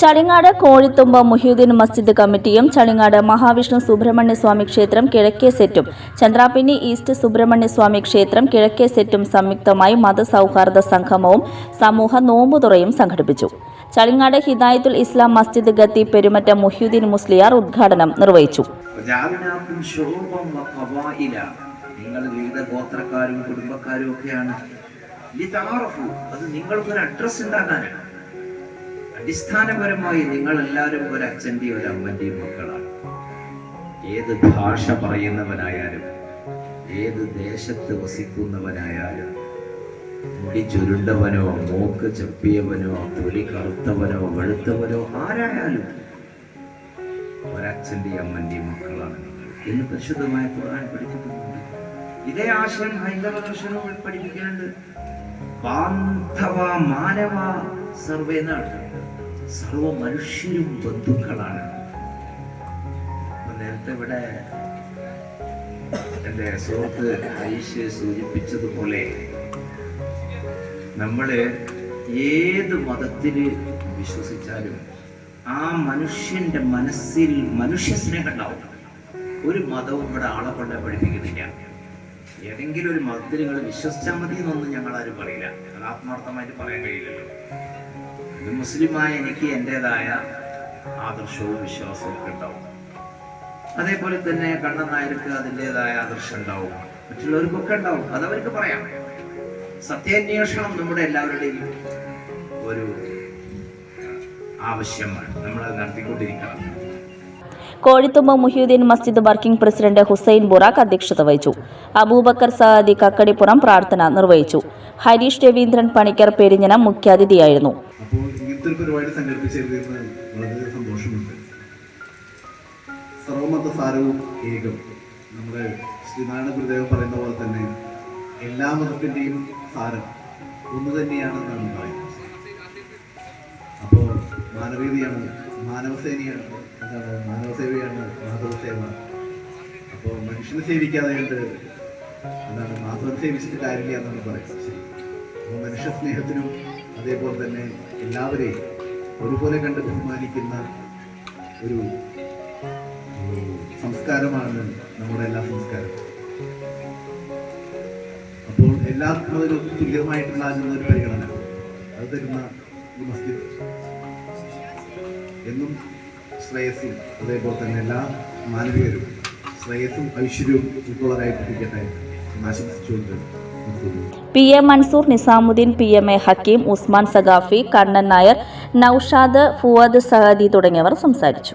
ചളിങ്ങാട് കോഴിത്തുമ്പ മുഹ്യുദ്ദീൻ മസ്ജിദ് കമ്മിറ്റിയും ചളിങ്ങാട് മഹാവിഷ്ണു സുബ്രഹ്മണ്യ സ്വാമി ക്ഷേത്രം കിഴക്കേ സെറ്റും ചന്ദ്രാപിന്നി ഈസ്റ്റ് സുബ്രഹ്മണ്യ സ്വാമി ക്ഷേത്രം കിഴക്കേ സെറ്റും സംയുക്തമായി മതസൗഹാർദ്ദ സംഗമവും സമൂഹ നോമ്പുതുറയും സംഘടിപ്പിച്ചു ചളിങ്ങാട് ഹിദായത്തുൽ ഇസ്ലാം മസ്ജിദ് ഗത്തി പെരുമറ്റ മുഹ്യുദ്ദീൻ മുസ്ലിയാർ ഉദ്ഘാടനം നിർവഹിച്ചു. നിങ്ങൾ ഗോത്രക്കാരും കുടുംബക്കാരും ഒക്കെയാണ്. അത് നിങ്ങൾക്കൊരു അഡ്രസ് ഉണ്ടാക്കാനാണ് അടിസ്ഥാനപരമായി നിങ്ങൾ എല്ലാവരും ഒരു അച്ഛന്റെയും ഒരു അമ്മന്റെയും മക്കളാണ്. ഏത് ഭാഷ പറയുന്നവനായാലും ഏത് ദേശത്ത് വസിക്കുന്നവനായാലും മുടി ചുരുണ്ടവനോ മൂക്ക് ചെപ്പിയവനോ തൊലി കറുത്തവനോ വെളുത്തവനോ ആരായാലും ഒരച്ഛന്റെയും അമ്മന്റെയും മക്കളാണ് നിങ്ങൾ. എന്ന് പരിശുദ്ധമായ ഖുർആൻ പഠിപ്പിക്കുന്നുണ്ട് ഇതേ ആശയം ഹൈന്ദവ ദർശനവും പഠിപ്പിക്കുന്നുണ്ട് ബാന്ധവ മാനവ സർവേ എന്നാണ് സർവ മനുഷ്യരും ബന്ധുക്കളാണ് നേരത്തെ ഇവിടെ എന്റെ സുഹൃത്ത് ഐഷ് സൂചിപ്പിച്ചതുപോലെ നമ്മൾ ഏത് മതത്തിൽ വിശ്വസിച്ചാലും ആ മനുഷ്യന്റെ മനസ്സിൽ മനുഷ്യ സ്നേഹം ഉണ്ടാവും. ഒരു മതവും ഇവിടെ ആളെ കൊണ്ട് പഠിപ്പിക്കുന്നില്ല. ഏതെങ്കിലും ഒരു മതത്തിൽ നിങ്ങൾ വിശ്വസിച്ചാൽ മതി എന്നൊന്നും ഞങ്ങൾ ആരും പറയില്ല. അത് ആത്മാർത്ഥമായിട്ട് പറയാൻ കഴിയില്ലല്ലോ. ഒരു മുസ്ലിമായ എനിക്ക് എന്റെതായ ആദർശവും വിശ്വാസവും ഒക്കെ ഉണ്ടാവും. അതേപോലെ തന്നെ കണ്ണൻ നായർക്ക് അതിന്റെതായ ആദർശം ഉണ്ടാവും. മറ്റുള്ളവർക്കൊക്കെ ഉണ്ടാവും. അതവർക്ക് പറയാം. സത്യാന്വേഷണം നമ്മുടെ എല്ലാവരുടെയും ഒരു ആവശ്യമാണ്. നമ്മൾ നടത്തിക്കൊണ്ടിരിക്കണം. കോഴിത്തുമ്പ മുഹ്യുദ്ദീൻ മസ്ജിദ് വർക്കിംഗ് പ്രസിഡന്റ് ഹുസൈൻ ബുറാഖ് അധ്യക്ഷത വഹിച്ചു. അബൂബക്കർ സഅദി കക്കടിപ്പുറം പ്രാർത്ഥന നിർവഹിച്ചു. ഹരീഷ് രവീന്ദ്രൻ പണിക്കർ പെരിഞ്ഞനം മുഖ്യാതിഥിയായിരുന്നു. സർവമത സാരവും ഏകം. നമ്മുടെ തന്നെ എല്ലാ മതത്തിന്റെയും സാരം ഒന്ന് തന്നെയാണ് പറയുന്നത്. അപ്പോൾ മാനവീയതയാണ് മാനവസേനയാണ്. എന്താണ് മാനവസേവയാണ് മാധവസേവ അപ്പോൾ മനുഷ്യനെ സേവിക്കാതെ കണ്ട് എന്താണ് മാധവൻ സേവിച്ചിട്ട് കാര്യമില്ല എന്നാണ് പറയുന്നത്. ശരി. അപ്പോൾ മനുഷ്യ സ്നേഹത്തിനും അതേപോലെ തന്നെ എല്ലാവരെയും ഒരുപോലെ കണ്ട് ബഹുമാനിക്കുന്ന ഒരു ഒരു സംസ്കാരമാണ് നമ്മുടെ എല്ലാ സംസ്കാരം അപ്പോൾ എല്ലാവർക്കും അതൊരു തുല്യമായിട്ടുള്ള ഒരു പരിഗണന. അത് തരുന്ന ഈ മസ്ജിദ്. എന്നും ശ്രേയസ്സും അതേപോലെ തന്നെ എല്ലാ മാനവികരും ശ്രേയസ്സും ഐശ്വര്യവും ഉൾക്കൊള്ളാനായിട്ടിരിക്കട്ടെ ആശംസിച്ചുകൊണ്ട് P A Mansoor Nizamuddin P M A Hakeem Usman Saqafi Kannan Nair Noushad Fuad Sahadi തുടങ്ങിയവർ സംസാരിച്ചു.